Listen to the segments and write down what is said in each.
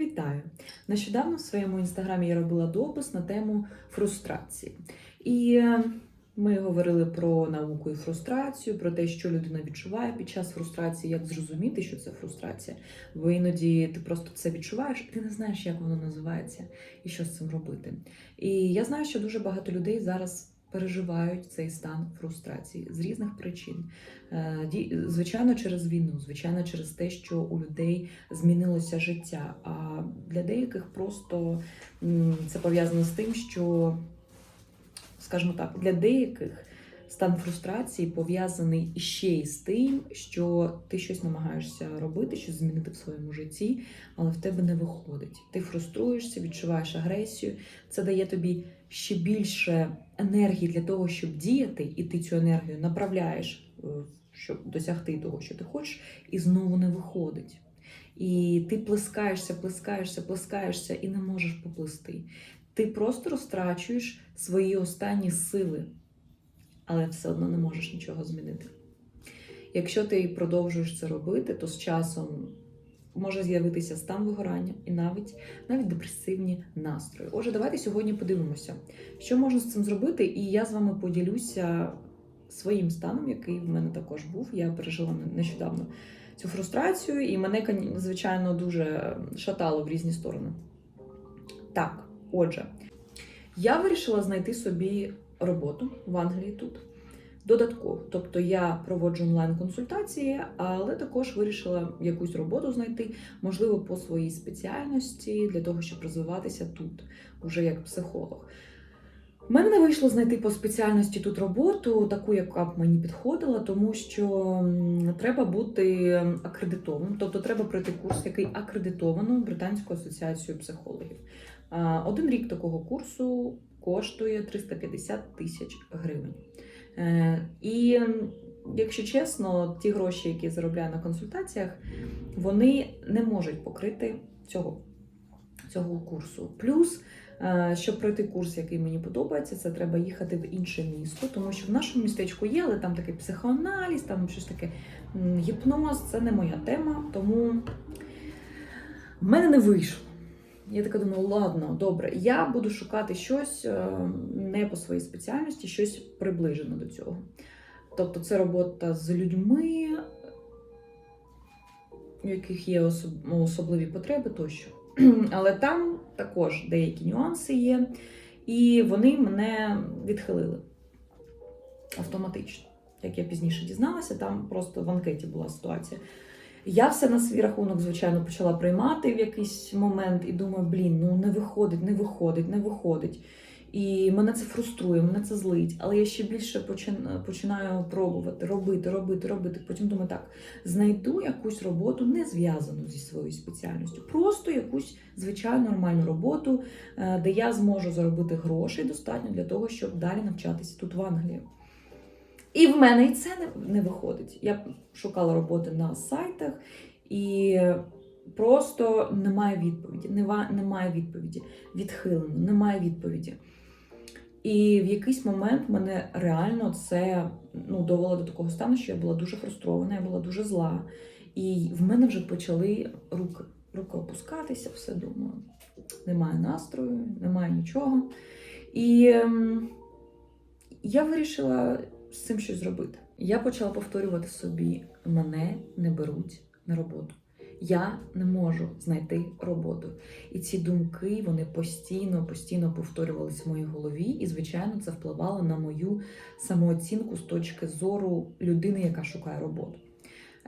Вітаю! Нещодавно в своєму інстаграмі я робила допис на тему фрустрації. І е, ми говорили про науку і фрустрацію, про те, що людина відчуває під час фрустрації, як зрозуміти, що це фрустрація. Бо іноді ти просто це відчуваєш, і ти не знаєш, як воно називається і що з цим робити. І я знаю, що дуже багато людей зараз переживають цей стан фрустрації з різних причин. Е, Звичайно, через війну, звичайно, через те, що у людей змінилося життя. А для деяких просто це пов'язано з тим, що, скажімо так, для деяких стан фрустрації пов'язаний ще й з тим, що ти щось намагаєшся робити, щось змінити в своєму житті, але в тебе не виходить. Ти фруструєшся, відчуваєш агресію. Це дає тобі ще більше енергії для того, щоб діяти, і ти цю енергію направляєш, е, щоб досягти того, що ти хочеш, і знову не виходить. І ти плескаєшся, плескаєшся, плескаєшся і не можеш поплисти. Ти просто розтрачуєш свої останні сили, але все одно не можеш нічого змінити. Якщо ти продовжуєш це робити, то з часом може з'явитися стан вигорання і навіть, навіть депресивні настрої. Отже, давайте сьогодні подивимося, що можна з цим зробити, і я з вами поділюся своїм станом, який в мене також був. Я пережила нещодавно цю фрустрацію, і мене, звичайно, дуже шатало в різні сторони. Так, отже, я вирішила знайти собі роботу в Англії тут. Додатково, тобто я проводжу онлайн-консультації, але також вирішила якусь роботу знайти, можливо, по своїй спеціальності для того, щоб розвиватися тут, уже як психолог. У мене не вийшло знайти по спеціальності тут роботу, таку, яка б мені підходила, тому що треба бути акредитованим, тобто треба пройти курс, який акредитовано Британською асоціацією психологів. Один рік такого курсу коштує 350 тисяч гривень. Е, І, якщо чесно, ті гроші, які заробляю на консультаціях, вони не можуть покрити цього, цього курсу. Плюс, е, щоб пройти курс, який мені подобається, це треба їхати в інше місто, тому що в нашому містечку є, але там такий психоаналіз, там щось таке гіпноз, це не моя тема, тому в мене не вийшло. Я така думаю, ладно, добре, я буду шукати щось е, не по своїй спеціальності, щось приближене до цього. Тобто це робота з людьми, у яких є ну, особливі потреби тощо. Але там також деякі нюанси є, і вони мене відхилили автоматично. Як я пізніше дізналася, там просто в анкеті була ситуація. Я все на свій рахунок, звичайно, почала приймати в якийсь момент і думаю, блін, ну не виходить, не виходить, не виходить. І мене це фруструє, мене це злить. Але я ще більше починаю пробувати, робити, робити, робити. Потім думаю, так, знайду якусь роботу, не зв'язану зі своєю спеціальністю, просто якусь звичайну нормальну роботу, е, де я зможу заробити грошей достатньо для того, щоб далі навчатися тут в Англії. І в мене і це не, не виходить. Я шукала роботи на сайтах і просто немає відповіді. Немає відповіді. Відхилено, немає відповіді. І в якийсь момент мене реально це ну, довело до такого стану, що я була дуже фрустрована, я була дуже зла. І в мене вже почали руки, руки опускатися, все думаю. Немає настрою, немає нічого. І ем, я вирішила з цим щось зробити. Я почала повторювати собі: мене не беруть на роботу. Я не можу знайти роботу. І ці думки вони постійно, постійно повторювалися в моїй голові, і, звичайно, це впливало на мою самооцінку з точки зору людини, яка шукає роботу.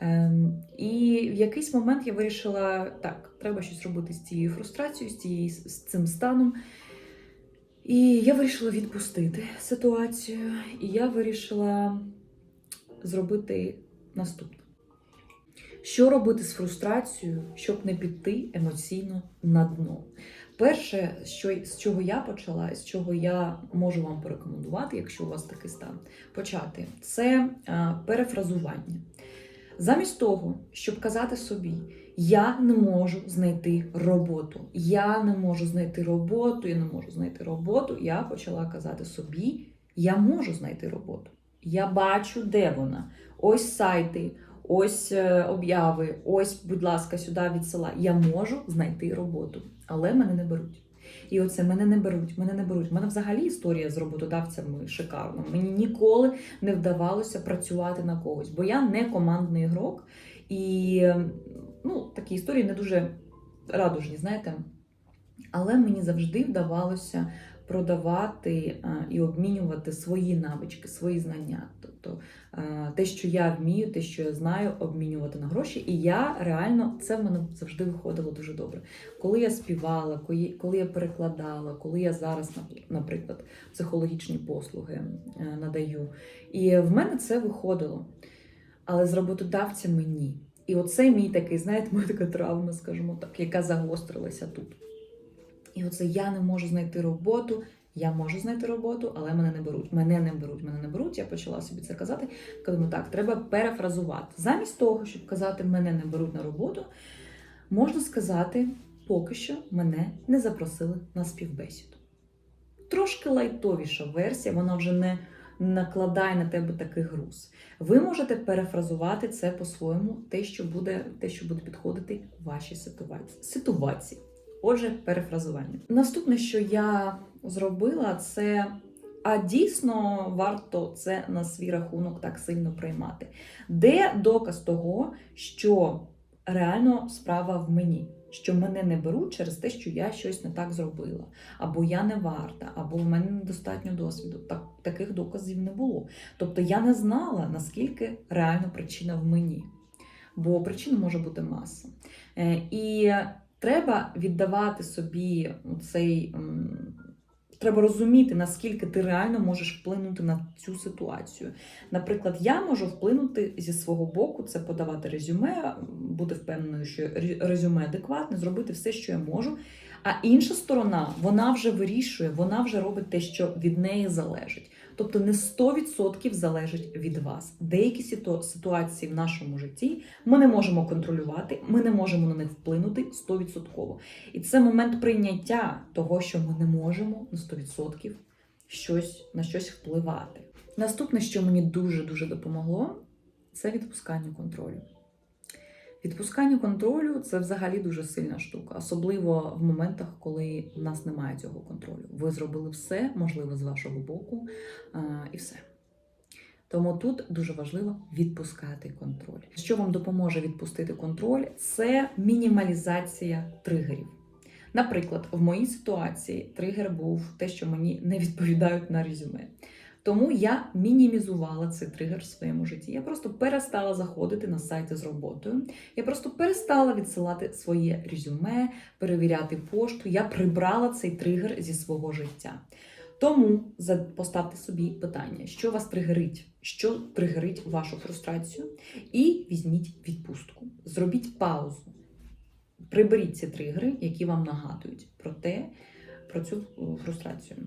Ем, і в якийсь момент я вирішила, так, треба щось робити з цією фрустрацією, з, цією, з цим станом. І я вирішила відпустити ситуацію, і я вирішила зробити наступне. Що робити з фрустрацією, щоб не піти емоційно на дно? Перше, що, з чого я почала, з чого я можу вам порекомендувати, якщо у вас такий стан, почати, це перефразування. Замість того, щоб казати собі, я не можу знайти роботу, я не можу знайти роботу, я не можу знайти роботу, я почала казати собі, я можу знайти роботу. Я бачу, де вона. Ось сайти, ось е, обяви, ось, будь ласка, сюди відсилай. Я можу знайти роботу, але мене не беруть. І оце мене не беруть, мене не беруть. У мене взагалі історія з роботодавцями шикарна. Мені ніколи не вдавалося працювати на когось, бо я не командний ігрок. І ну, такі історії не дуже радужні, знаєте. Але мені завжди вдавалося продавати е, і обмінювати свої навички, свої знання. Тобто е, те, що я вмію, те, що я знаю, обмінювати на гроші. І я реально це в мене завжди виходило дуже добре. Коли я співала, коли- я перекладала, коли я зараз, наприклад, психологічні послуги е, надаю. І в мене це виходило. Але з роботодавцями ні. І оце мій такий, знаєте, моя така травма, скажімо так, яка загострилася тут. І оце я не можу знайти роботу. Я можу знайти роботу, але мене не беруть. Мене не беруть, мене не беруть. Я почала собі це казати. Кажу, так, треба перефразувати. Замість того, щоб казати мене не беруть на роботу, можна сказати, поки що мене не запросили на співбесіду. Трошки лайтовіша версія, вона вже не накладає на тебе такий груз. Ви можете перефразувати це по-своєму, те, що буде, те, що буде підходити вашій ситуації. ситуації. Отже, перефразування. Наступне, що я зробила, це а дійсно варто це на свій рахунок так сильно приймати. Де доказ того, що реально справа в мені, що мене не беруть через те, що я щось не так зробила, або я не варта, або в мене недостатньо досвіду. Так, таких доказів не було. Тобто я не знала, наскільки реально причина в мені. Бо причин може бути маса. Е, І треба віддавати собі цей. Треба розуміти, наскільки ти реально можеш вплинути на цю ситуацію. Наприклад, я можу вплинути зі свого боку, це подавати резюме, бути впевненою, що резюме адекватне, зробити все, що я можу. А інша сторона, вона вже вирішує, вона вже робить те, що від неї залежить. Тобто не 100% залежить від вас. Деякі ситуації в нашому житті ми не можемо контролювати, ми не можемо на них вплинути 100%. І це момент прийняття того, що ми не можемо на 100% щось, на щось впливати. Наступне, що мені дуже-дуже допомогло, це відпускання контролю. Відпускання контролю це взагалі дуже сильна штука, особливо в моментах, коли в нас немає цього контролю. Ви зробили все, можливо, з вашого боку, і все. Тому тут дуже важливо відпускати контроль. Що вам допоможе відпустити контроль? Це мінімалізація тригерів. Наприклад, в моїй ситуації тригер був те, що мені не відповідають на резюме. Тому я мінімізувала цей тригер в своєму житті. Я просто перестала заходити на сайти з роботою. Я просто перестала відсилати своє резюме, перевіряти пошту. Я прибрала цей тригер зі свого життя. Тому поставте собі питання, що вас тригерить, що тригерить вашу фрустрацію, і візьміть відпустку. Зробіть паузу. Приберіть ці тригери, які вам нагадують про те, про цю е, фрустрацію.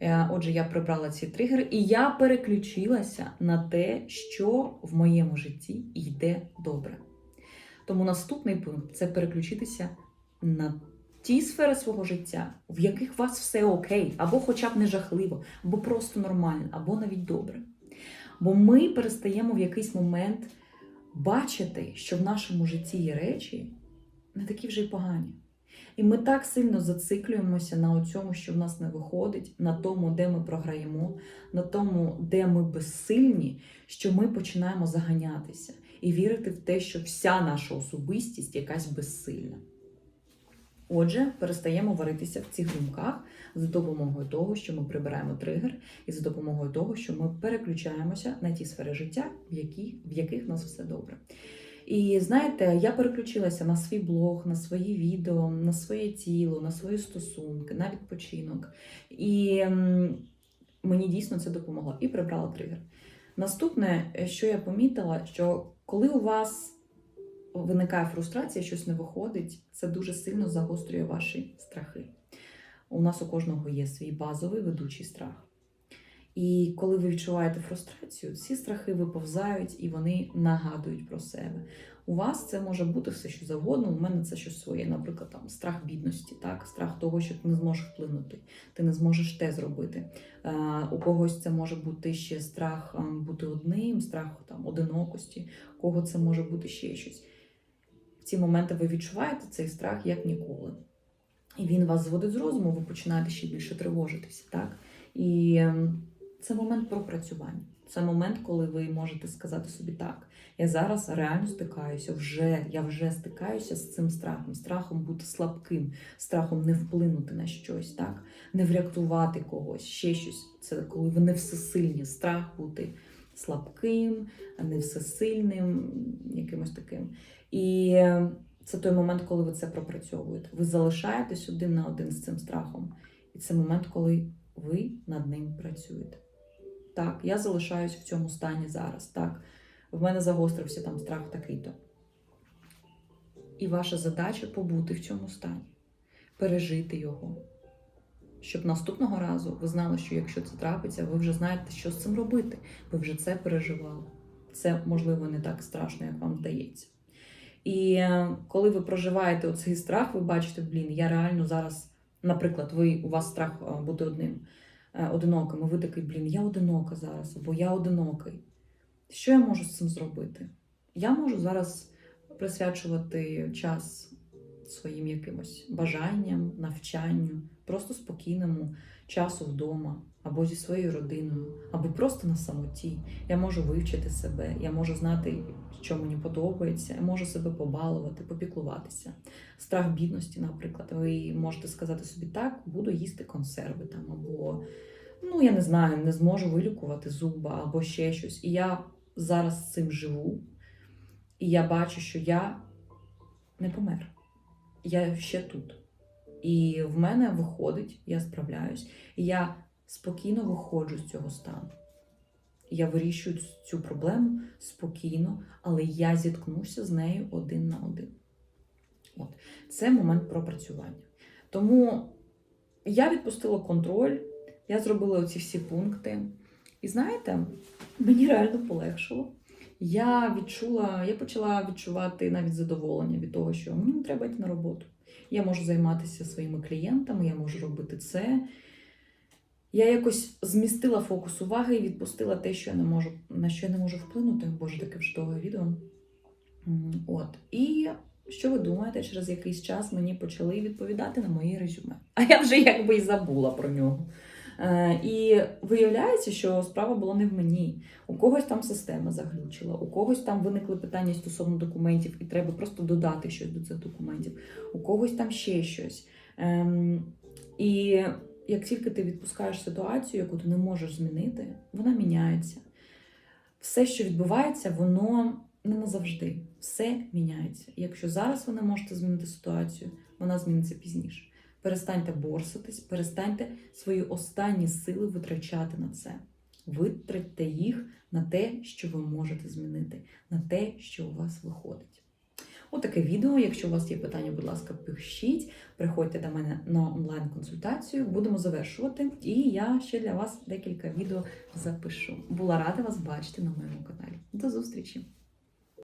Е, Отже, я прибрала ці тригери, і я переключилася на те, що в моєму житті йде добре. Тому наступний пункт це переключитися на ті сфери свого життя, в яких у вас все окей, або хоча б не жахливо, або просто нормально, або навіть добре. Бо ми перестаємо в якийсь момент бачити, що в нашому житті є речі не такі вже й погані. І ми так сильно зациклюємося на цьому, що в нас не виходить, на тому, де ми програємо, на тому, де ми безсильні, що ми починаємо заганятися і вірити в те, що вся наша особистість якась безсильна. Отже, перестаємо варитися в цих думках за допомогою того, що ми прибираємо тригер, і за допомогою того, що ми переключаємося на ті сфери життя, в яких, в яких в нас все добре. І знаєте, я переключилася на свій блог, на свої відео, на своє тіло, на свої стосунки, на відпочинок. І мені дійсно це допомогло і прибрала тригер. Наступне, е, що я помітила, що коли у вас виникає фрустрація, щось не виходить, це дуже сильно загострює ваші страхи. У нас у кожного є свій базовий ведучий страх. І коли ви відчуваєте фрустрацію, ці страхи виповзають і вони нагадують про себе. У вас це може бути все, що завгодно. У мене це щось своє, наприклад, там страх бідності, так, страх того, що ти не зможеш вплинути, ти не зможеш те зробити. Е, у когось це може бути ще страх е, бути одним, страх там одинокості, у кого це може бути ще щось. В ці моменти ви відчуваєте цей страх як ніколи. І він вас зводить з розуму, ви починаєте ще більше тривожитися, так? І ем, це момент пропрацювання. Це момент, коли ви можете сказати собі так. Я зараз реально стикаюся, вже я вже стикаюся з цим страхом, страхом бути слабким, страхом не вплинути на щось, так, не врятувати когось, ще щось. Це коли ви не всесильні, страх бути слабким, не всесильним, якимось таким. І е, це той момент, коли ви це пропрацьовуєте. Ви залишаєтесь один на один з цим страхом. І це момент, коли ви над ним працюєте. Так, я залишаюсь в цьому стані зараз. Так, в мене загострився там страх такий-то. І ваша задача побути в цьому стані, пережити його. Щоб наступного разу ви знали, що якщо це трапиться, ви вже знаєте, що з цим робити. Ви вже це переживали. Це, можливо, не так страшно, як вам здається. І е, коли ви проживаєте оцей страх, ви бачите, блін, я реально зараз, наприклад, ви, у вас страх е, бути одним, е, одиноким, ви такий, блін, я одинока зараз, або я одинокий. Що я можу з цим зробити? Я можу зараз присвячувати час своїм якимось бажанням, навчанню, просто спокійному часу вдома, або зі своєю родиною, або просто на самоті. Я можу вивчити себе, я можу знати, що мені подобається, я можу себе побалувати, попіклуватися. Страх бідності, наприклад, ви можете сказати собі так, буду їсти консерви там, або ну я не знаю, не зможу вилікувати зуба або ще щось. І я зараз з цим живу, і я бачу, що я не помер. Я ще тут. І в мене виходить, я справляюсь, і я спокійно виходжу з цього стану. Я вирішую цю проблему спокійно, але я зіткнуся з нею один на один. От. Це момент пропрацювання. Тому я відпустила контроль, я зробила оці всі пункти. І знаєте, мені реально полегшило. Я відчула, я почала відчувати навіть задоволення від того, що мені треба йти на роботу. Я можу займатися своїми клієнтами, я можу робити це. Я якось змістила фокус уваги і відпустила те, що я не можу, на що я не можу вплинути. Боже, таке вже довге відео. От. І що ви думаєте, через якийсь час мені почали відповідати на мої резюме. А я вже якби і забула про нього. Е, І виявляється, що справа була не в мені. У когось там система заглючила, у когось там виникли питання стосовно документів, і треба просто додати щось до цих документів, у когось там ще щось. Ем, І як тільки ти відпускаєш ситуацію, яку ти не можеш змінити, вона міняється. Все, що відбувається, воно не назавжди. Все міняється. Якщо зараз ви не можете змінити ситуацію, вона зміниться пізніше. Перестаньте борситись, перестаньте свої останні сили витрачати на це. Витратьте їх на те, що ви можете змінити, на те, що у вас виходить. Отаке відео. Якщо у вас є питання, будь ласка, пишіть. Приходьте до мене на онлайн-консультацію. Будемо завершувати. І я ще для вас декілька відео запишу. Була рада вас бачити на моєму каналі. До зустрічі!